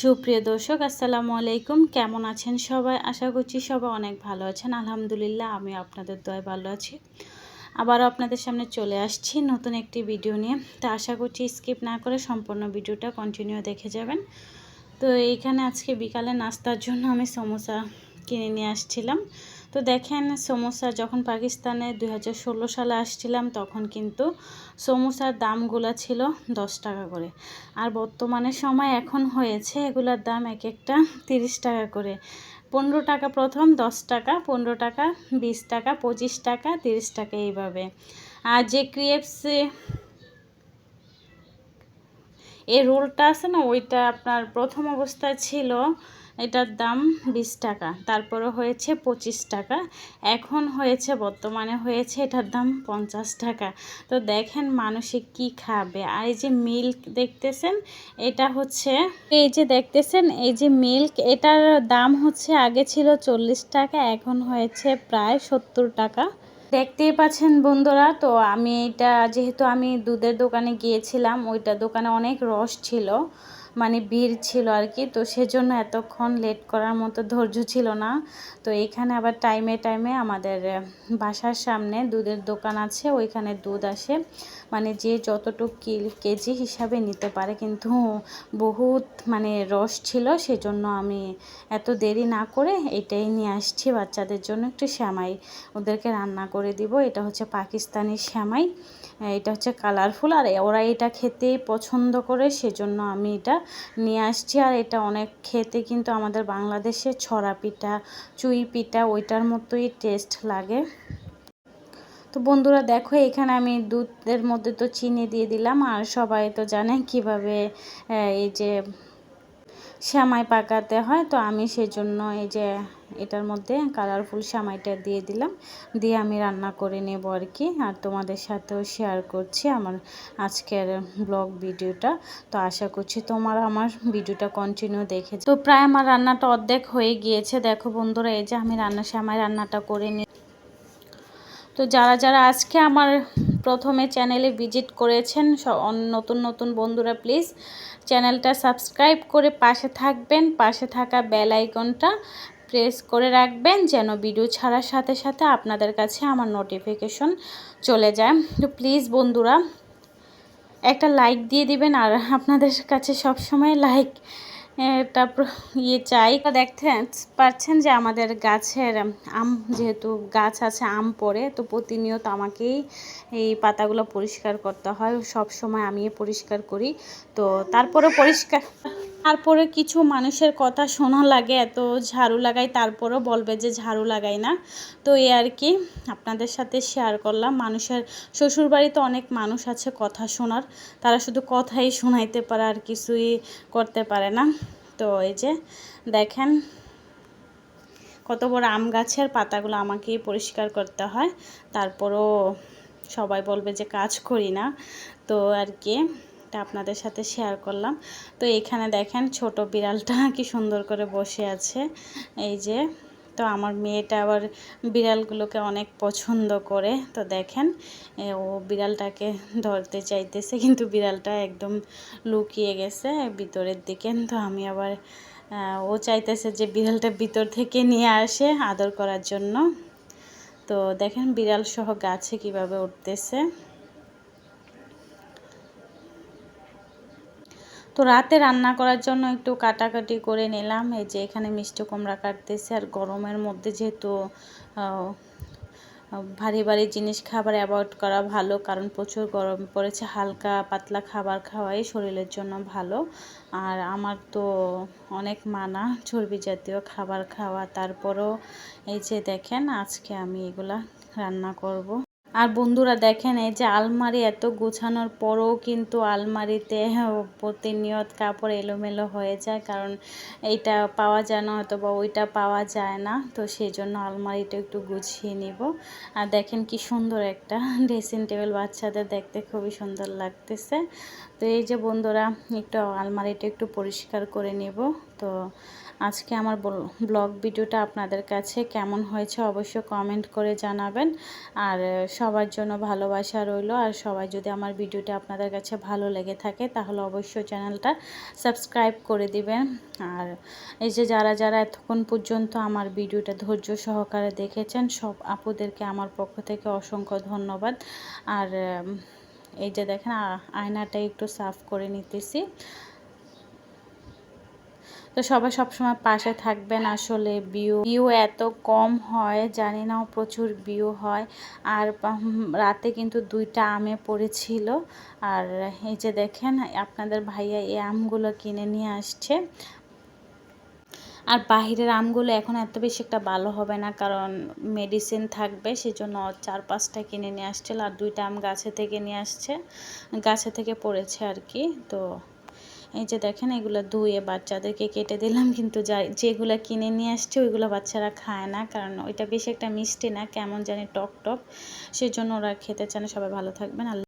সুপ্রিয় দর্শক, আসসালামু আলাইকুম। কেমন আছেন সবাই? আশা করছি সবাই অনেক ভালো আছেন। আলহামদুলিল্লাহ আমি আপনাদের দয় ভালো আছি। আবারও আপনাদের সামনে চলে আসছি নতুন একটি ভিডিও নিয়ে। তা আশা করছি স্কিপ না করে সম্পূর্ণ ভিডিওটা কন্টিনিউ দেখে যাবেন। তো এইখানে আজকে বিকালে নাস্তার জন্য আমি সমোসা কিনে নিয়ে আসছিলাম। তো দেখেন, সমোসা যখন পাকিস্তানে দু হাজার ষোলো সালে আসছিলাম, তখন কিন্তু সমোসার দামগুলো ছিল দশ টাকা করে। আর বর্তমানে সময় এখন হয়েছে এগুলোর দাম এক একটা তিরিশ টাকা করে। পনেরো টাকা প্রথম, দশ টাকা, পনেরো টাকা, বিশ টাকা, পঁচিশ টাকা, তিরিশ টাকা এইভাবে। আর যে ক্রিয়েপসে এই রোলটা আছে না, ওইটা আপনার প্রথম অবস্থায় ছিল এটার দাম বিশ টাকা। তারপরে হয়েছে পঁচিশ টাকা। এখন হয়েছে, বর্তমানে হয়েছে এটার দাম পঞ্চাশ টাকা। তো দেখেন মানুষে কি খাবে। আর এই যে মিল্ক দেখতেছেন, এটা হচ্ছে, এই যে দেখতেছেন, এই যে মিল্ক, এটার দাম হচ্ছে আগে ছিল চল্লিশ টাকা, এখন হয়েছে প্রায় সত্তর টাকা। দেখতেই পাচ্ছেন বন্ধুরা, তো আমি এটা, যেহেতু আমি দুধের দোকানে গিয়েছিলাম, ওইটা দোকানে অনেক রস ছিল। মানে ভিড় ছিল আর কি, তো সেজন্য এতক্ষণ লেট করার মতো ধৈর্য ছিল না। তো এখানে আবার টাইমে টাইমে আমাদের বাসার সামনে দুধের দোকান আছে, ওইখানে দুধ আসে। মানে যে যতটুকু কেজি হিসাবে নিতে পারে, কিন্তু বহুত মানে রস ছিল, সেজন্য আমি এত দেরি না করে এটাই নিয়ে আসছি বাচ্চাদের জন্য একটু শ্যামাই। ওদেরকে রান্না করে দিব, এটা হচ্ছে পাকিস্তানি শ্যামাই। এটা হচ্ছে কালারফুল আর ওরা এটা খেতেই পছন্দ করে, সেজন্য আমি এটা নিয়ে আসছি। আর এটা অনেক খেতে কিন্তু আমাদের বাংলাদেশে ছড়া পিঠা, চুই পিঠা, ওইটার মতোই টেস্ট লাগে। তো বন্ধুরা দেখো, এখানে আমি দুধের মধ্যে তো চিনি দিয়ে দিলাম, আর সবাই তো জানে কীভাবে এই যে শ্যামাই পাকাতে হয়। তো আমি সেজন্য এই যে এটার মধ্যে কালারফুল সামাইটা দিয়ে দিলাম। দিয়ে আমি রান্না করে নেব আর কি। আর তোমাদের সাথেও শেয়ার করছি আমার আজকের ব্লগ ভিডিওটা। তো আশা করছি তোমার আমার ভিডিওটা কন্টিনিউ দেখে তো প্রায় আমার রান্নাটা অর্ধেক হয়ে গিয়েছে। দেখো বন্ধুরা, এই যে আমি রান্না সামাই রান্নাটা করে নিই তো যারা যারা আজকে আমার প্রথমে চ্যানেলে ভিজিট করেছেন নতুন নতুন বন্ধুরা প্লিজ চ্যানেলটা সাবস্ক্রাইব করে পাশে থাকবেন। পাশে থাকা বেল আইকনটা প্রেস করে রাখবেন যেন ভিডিও ছাড়ার সাথে সাথে আপনাদের কাছে আমার নোটিফিকেশন চলে যায়। তো প্লিজ বন্ধুরা, একটা লাইক দিয়ে দিবেন আর আপনাদের কাছে সব সময় লাইক তারপর ইয়ে চাই। দেখতে পাচ্ছেন যে আমাদের গাছের আম, যেহেতু গাছ আছে, আম পড়ে, তো প্রতিনিয়ত আমাকেই এই পাতাগুলো পরিষ্কার করতে হয়। সব সময় আমি পরিষ্কার করি। তো তারপরে পরিষ্কার তারপরে কিছু মানুষের কথা শোনা লাগে, এত ঝাড়ু লাগাই, তারপরও বলবে যে ঝাড়ু লাগাই না। তো এ আর কি, আপনাদের সাথে শেয়ার করলাম। মানুষের, শ্বশুরবাড়িতে অনেক মানুষ আছে কথা শোনার। তারা শুধু কথাই শোনাইতে পারে, আর কিছুই করতে পারে না। তো এই যে, দেখেন কত বড় আম গাছের পাতাগুলো আমাকেই পরিষ্কার করতে হয়। তারপরও সবাই বলবে যে কাজ করি না। তো আর কি এটা আপনাদের সাথে শেয়ার করলাম। তো এখানে দেখেন ছোট বিড়ালটা কি সুন্দর করে বসে আছে। এই যে, তো আমার মেয়েটা আবার বিড়ালগুলোকে অনেক পছন্দ করে। তো দেখেন ও বিড়ালটাকে ধরতে চাইতেছে, কিন্তু বিড়ালটা একদম লুকিয়ে গেছে ভিতরের দিকে। তো আমি আবার ও চাইতেছে যে বিড়ালটা ভিতর থেকে নিয়ে আসে আদর করার জন্য। তো দেখেন বিড়াল সহ গাছে কীভাবে উঠতেছে। তো রাতে রান্না করার জন্য একটু কাটাকাটি করে নিলাম। এই যে এখানে মিষ্টি কুমড়া কাটতেছে আর গরমের মধ্যে যেহেতু ভারী ভারী জিনিস খাবার অ্যাভয়েড করা ভালো, কারণ প্রচুর গরম পড়েছে, হালকা পাতলা খাবার খাওয়াই শরীরের জন্য ভালো। আর আমার তো অনেক মানা চর্বি জাতীয় খাবার খাওয়া। তারপরও এই যে দেখেন আজকে আমি এগুলা রান্না করব। আর বন্ধুরা দেখেন এই যে আলমারি এত গোছানোর পরও কিন্তু আলমারিতে প্রতিনিয়ত কাপড় এলোমেলো হয়ে যায়, কারণ এইটা পাওয়া যায় না হয়তো বা ওইটা পাওয়া যায় না। তো সেই জন্য আলমারিটা একটু গুছিয়ে নিব। আর দেখেন কি সুন্দর একটা ড্রেসিং টেবিল বাচ্চাদের দেখতে খুবই সুন্দর লাগতেছে। তো এই যে বন্ধুরা, একটু আলমারিটা একটু পরিষ্কার করে নেব। তো আজকে আমার ব্লগ ভিডিওটা আপনাদের কাছে কেমন হয়েছে অবশ্যই কমেন্ট করে জানাবেন। আর সবার জন্য ভালোবাসা রইল। আর সবাই যদি আমার ভিডিওটা আপনাদের কাছে ভালো লেগে থাকে, তাহলে অবশ্যই চ্যানেলটা সাবস্ক্রাইব করে দিবেন। আর এই যে যারা যারা এতক্ষণ পর্যন্ত আমার ভিডিওটা ধৈর্য সহকারে দেখেছেন, সব আপুদেরকে আমার পক্ষ থেকে অসংখ্য ধন্যবাদ। আর এই যে দেখেন আয়নাটা একটু সাফ করে নিতেছি। তো সবাই সবসময় পাশে থাকবেন। আসলে বিউ বিউ এত কম হয়, জানি না প্রচুর বিউ হয়। আর রাতে কিন্তু দুইটা আমে পড়েছিল। আর এই যে দেখেন, আপনাদের ভাইয়া এই আমগুলো কিনে নিয়ে আসছে। আর বাহিরের আমগুলো এখন এত বেশি একটা ভালো হবে না, কারণ মেডিসিন থাকবে, সেজন্য চার পাঁচটা কিনে নিয়ে আসছিল আর দুইটা আম গাছে থেকে নিয়ে আসছে। গাছে থেকে পড়েছে আর কি, তো এই যে দেখেন এগুলো ধুয়ে বাচ্চাদেরকে কেটে দিলাম, কিন্তু যাই, যেগুলো কিনে নিয়ে আসছে ওইগুলো বাচ্চারা খায় না, কারণ ওইটা বেশি একটা মিষ্টি না, কেমন জানি টক টক। সেজন্য ওরা খেতে চান সবাই ভালো থাকবেন। আল্লাহ